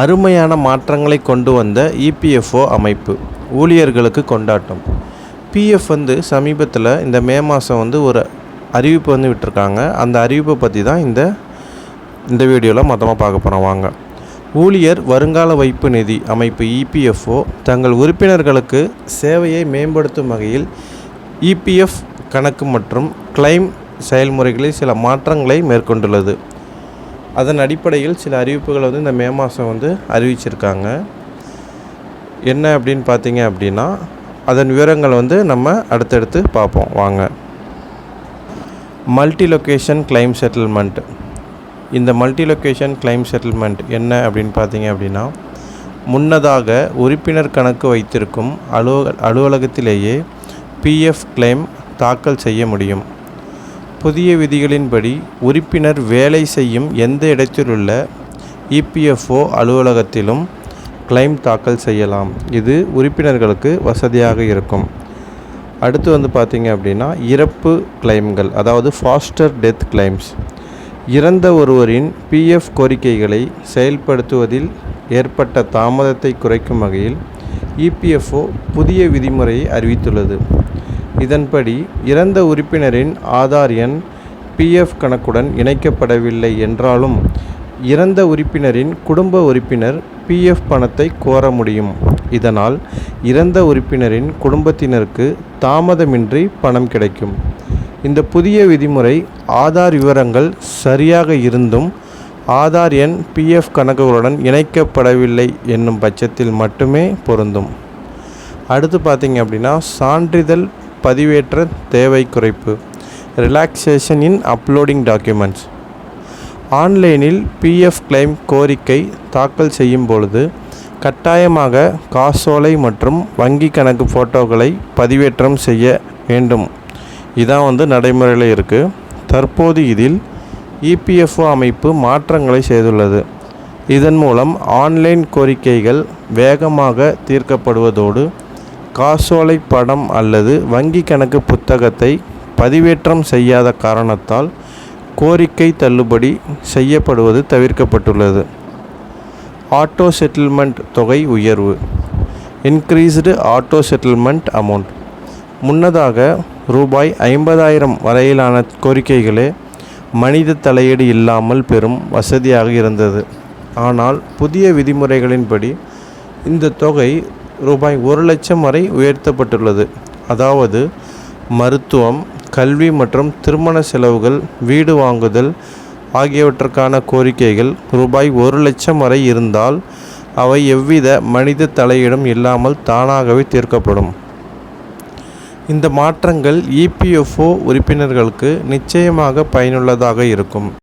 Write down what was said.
அருமையான மாற்றங்களை கொண்டு வந்த இபிஎஃப்ஓ அமைப்பு ஊழியர்களுக்கு கொண்டாட்டம். பிஎஃப் வந்து சமீபத்தில் இந்த மே மாதம் வந்து ஒரு அறிவிப்பு வந்து விட்டுருக்காங்க. அந்த அறிவிப்பை பற்றி தான் இந்த இந்த வீடியோவில் மொத்தமாக பார்க்க போகிறோம் வாங்க. ஊழியர் வருங்கால வைப்பு நிதி அமைப்பு இபிஎஃப்ஓ தங்கள் உறுப்பினர்களுக்கு சேவையை மேம்படுத்தும் வகையில் இபிஎஃப் கணக்கு மற்றும் கிளைம் செயல்முறைகளில் சில மாற்றங்களை மேற்கொண்டுள்ளது. அதன் அடிப்படையில் சில அறிவிப்புகளை வந்து இந்த மே மாதம் வந்து அறிவிச்சிருக்காங்க. என்ன அப்படின்னு பார்த்தீங்க அப்படின்னா அதன் விவரங்கள் வந்து நம்ம அடுத்தடுத்து பார்ப்போம். வாங்க. Multi location claim settlement. இந்த மல்டி லொக்கேஷன் கிளைம் செட்டில்மெண்ட் என்ன அப்படின்னு பார்த்தீங்க அப்படின்னா முன்னதாக உறுப்பினர் கணக்கு வைத்திருக்கும் அலுவ அலுவலகத்திலேயே பிஎஃப் கிளைம் தாக்கல் செய்ய முடியும். புதிய விதிகளின்படி உறுப்பினர் வேலை செய்யும் எந்த இடத்திலுள்ள இபிஎஃப்ஓ அலுவலகத்திலும் கிளைம் தாக்கல் செய்யலாம். இது உறுப்பினர்களுக்கு வசதியாக இருக்கும். அடுத்து வந்து பார்த்திங்க அப்படின்னா இறப்பு கிளைம்கள் அதாவது ஃபாஸ்டர் டெத் கிளைம்ஸ் இறந்த ஒருவரின் பிஎஃப் கோரிக்கைகளை செயல்படுத்துவதில் ஏற்பட்ட தாமதத்தை குறைக்கும் வகையில் இபிஎஃப்ஓ புதிய விதிமுறையை அறிவித்துள்ளது. இதன்படி இறந்த உறுப்பினரின் ஆதார் எண் பிஎஃப் கணக்குடன் இணைக்கப்படவில்லை என்றாலும் இறந்த உறுப்பினரின் குடும்ப உறுப்பினர் பிஎஃப் பணத்தை கோர முடியும். இதனால் இறந்த உறுப்பினரின் குடும்பத்தினருக்கு தாமதமின்றி பணம் கிடைக்கும். இந்த புதிய விதிமுறை ஆதார் விவரங்கள் சரியாக இருந்தும் ஆதார் எண் பிஎஃப் கணக்குகளுடன் இணைக்கப்படவில்லை என்னும் பட்சத்தில் மட்டுமே பொருந்தும். அடுத்து பார்த்தீங்க அப்படின்னா சான்றிதழ் பதிவேற்ற தேவை குறைப்பு ரிலாக்ஸேஷன் இன் அப்லோடிங் டாக்குமெண்ட்ஸ். ஆன்லைனில் பிஎஃப் கிளைம் கோரிக்கை தாக்கல் செய்யும் பொழுது கட்டாயமாக காசோலை மற்றும் வங்கி கணக்கு ஃபோட்டோக்களை பதிவேற்றம் செய்ய வேண்டும். இதான் வந்து நடைமுறையில் இருக்குது தற்போது இதில் இபிஎஃப்ஓ அமைப்பு மாற்றங்களை செய்துள்ளது. இதன் மூலம் ஆன்லைன் கோரிக்கைகள் வேகமாக தீர்க்கப்படுவதோடு காசோலை படம் அல்லது வங்கி கணக்கு புத்தகத்தை பதிவேற்றம் செய்யாத காரணத்தால் கோரிக்கை தள்ளுபடி செய்யப்படுவது தவிர்க்கப்பட்டுள்ளது. ஆட்டோ செட்டில்மெண்ட் தொகை உயர்வு இன்க்ரீஸ்டு ஆட்டோ செட்டில்மெண்ட் அமௌண்ட் முன்னதாக ரூபாய் ஐம்பதாயிரம் வரையிலான கோரிக்கைகளே மனித தலையீடு இல்லாமல் பெறும் வசதியாக இருந்தது. ஆனால் புதிய விதிமுறைகளின்படி இந்த தொகை ரூபாய் ஒரு லட்சம் வரை உயர்த்தப்பட்டுள்ளது. அதாவது மருத்துவம் கல்வி மற்றும் திருமண செலவுகள் வீடு வாங்குதல் ஆகியவற்றுக்கான கோரிக்கைகள் ரூபாய் ஒரு லட்சம் வரை இருந்தால் அவை எவ்வித மனித தலையீடும் இல்லாமல் தானாகவே தீர்க்கப்படும். இந்த மாற்றங்கள் இபிஎஃப்ஓ உறுப்பினர்களுக்கு நிச்சயமாக பயனுள்ளதாக இருக்கும்.